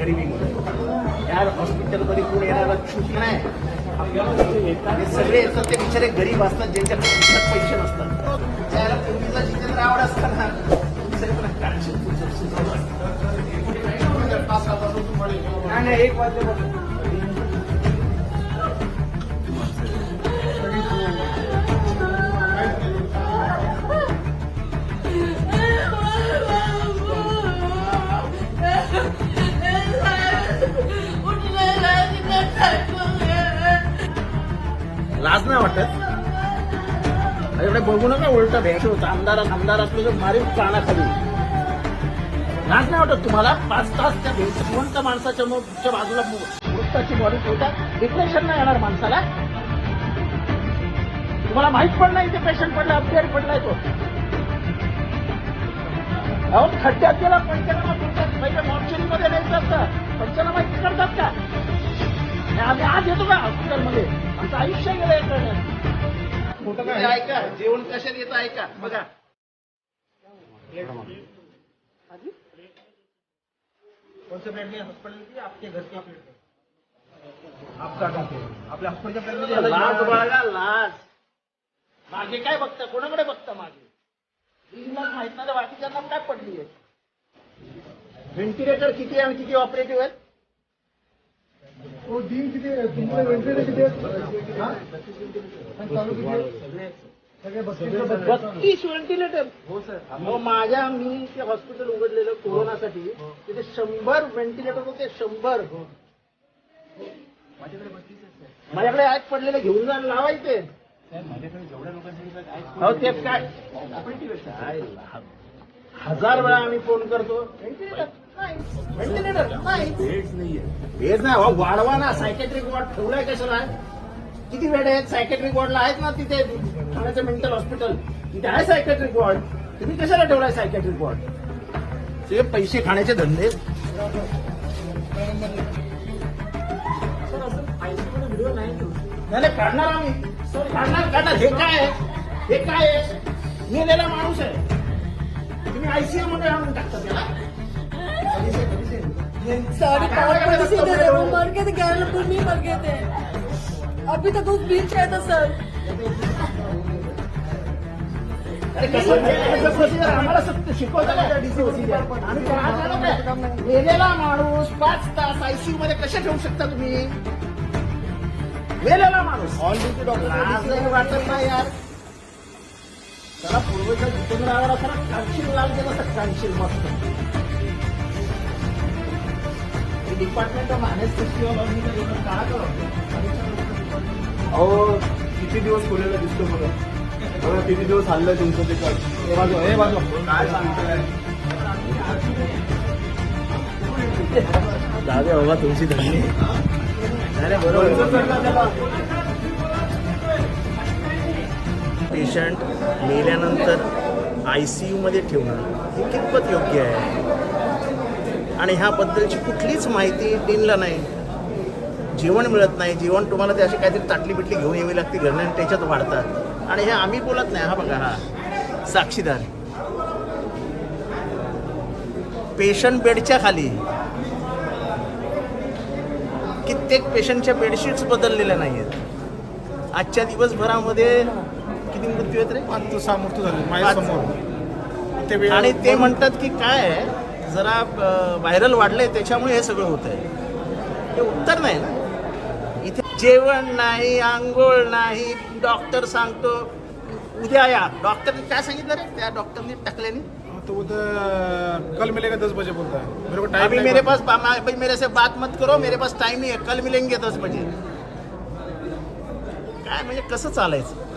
गरिबीमुळे. या हॉस्पिटलमध्ये कोण येणारा चूक नाही. आणि सगळे येतात ते बिचारे गरीब असतात ज्यांच्याकडे पैसे नसतात. त्याला पूर्वीचा जितेंद्र आवड असताना नाही नाही एक वाजल्यापासून लाज नाही वाटत? एवढे बघू नका उलट भेट. आमदार आमदार असलो तर मारी प्राणाखाली. लाज नाही वाटत तुम्हाला? पाच तास त्या भेट माणसाच्या मग बाजूला वृत्ताची बॉडी ठेवतात. डिप्रेशन नाही येणार माणसाला. तुम्हाला माहीत पण नाही ते पेशंट पडला अपडेअर पडलाय तो. अहो खड्ड्यात गेला पंचनामा करतात. पहिले मॉर्चरी मध्ये न्यायचं असतं. पंचनामा करतात का? आम्ही आज येतो का हॉस्पिटलमध्ये आमचं आयुष्य गेलंय. ऐका जेवण कशात येतं ऐका बघा. लाज बाळगा लाज. मागे काय बघता? कोणाकडे बघता मागे? माहीत नाही तर बाकीच्यांना काय पडली आहे व्हेंटिलेटर किती आहे आणि किती ऑपरेटिव्ह आहेत? वो दिन किती तुमचे वेंटिलेटर किती आहेत हा? आणि चालू किती आहेत? सगळे बत्तीसच्या बत्तीस. बत्तीस व्हेंटिलेटर हो सर। माझ्या मी ते हॉस्पिटल उघडलेलं कोरोनासाठी तिथे शंभर व्हेंटिलेटर होते शंभर. माझ्याकडे आहेत पडलेले घेऊन जाऊन लावायचे हो ते काय? हजार वेळा आम्ही फोन करतो. व्हेंटिलेटर व्हेंटिलेटर नाही बेड नाही वाढवा ना सायकेट्रिक वॉर्ड ठेवलाय कशाला? किती बेड आहेत? सायकेट्रिक वॉर्डला आहेत ना तिथे? ठाण्याचं मेंटल हॉस्पिटल तिथे आहे सायकेट्रिक वॉर्ड तुम्ही कशाला ठेवलाय सायकेट्रिक वॉर्ड ते पैसे खाण्याचे धंदे. नाही नाही, काढणार आम्ही. काढणार काढणार. हे काय आहे? हे काय आहे? मेलेला माणूस आहे. तुम्ही आयसीयू मध्ये आणून टाकता त्याला? सारे पाँच पैसे दे रहे वो मर गए थे ग्यारह नंबर में ही मर गए थे अभी तक वो बीच रहा था सर आम्हाला सत्य शिकवतं? मेलेला माणूस पाच तास आयसीयू मध्ये कसे ठेवू शकता तुम्ही? मेलेला माणूस. डॉक्टर वाटत नाही यार. त्याला पूर्वीच्या असं कानशील लाल केलं असं कानशील मस्त. डिपार्टमेंट ऑफ अनेस्थेसिओलॉजी काळा करा अहो किती दिवस खोलेला दिसतो बघा. बघा किती दिवस हल्लं तुमचं ते कट हे बाजू हे बाजू काय सांगताय दादा बाबा तुमची धन्य अरे पेशंट मेल्यानंतर आय सी यूमध्ये ठेवणं हे कितपत योग्य आहे? आणि ह्याबद्दलची कुठलीच माहिती डीनला नाही. जेवण मिळत नाही. जेवण तुम्हाला ते अशी काहीतरी ताटली बिटली घेऊन यावी लागते घरनं आणि त्याच्यात वाढतात. आणि हे आम्ही बोलत नाही. हा बघा हा. साक्षीदार. पेशंट बेडच्या खाली. कित्येक पेशंटच्या बेडशीट्स बदललेल्या नाही आहेत आजच्या दिवसभरामध्ये किती मृत्यू आहेत रे? पाच सहा मृत्यू झाले. आणि ते म्हणतात की काय आहे, जरा व्हायरल वाढलंय त्याच्यामुळे हे सगळं होत आहे हे उत्तर नाही ना? इथे जेवण नाही आंघोळ नाही डॉक्टर सांगतो. उद्या या. डॉक्टरने काय सांगितलं रे? त्या डॉक्टरने टाकल्याने? तो उधर कल मिलेगा दस बजे बोलता है. मेरे को अभी टाइम मेरे पास भाई मेरे से बात मत करो मेरे पास टाइम नहीं है. कल मिलेंगे दस बजे. काय म्हणजे कसं चालायचं?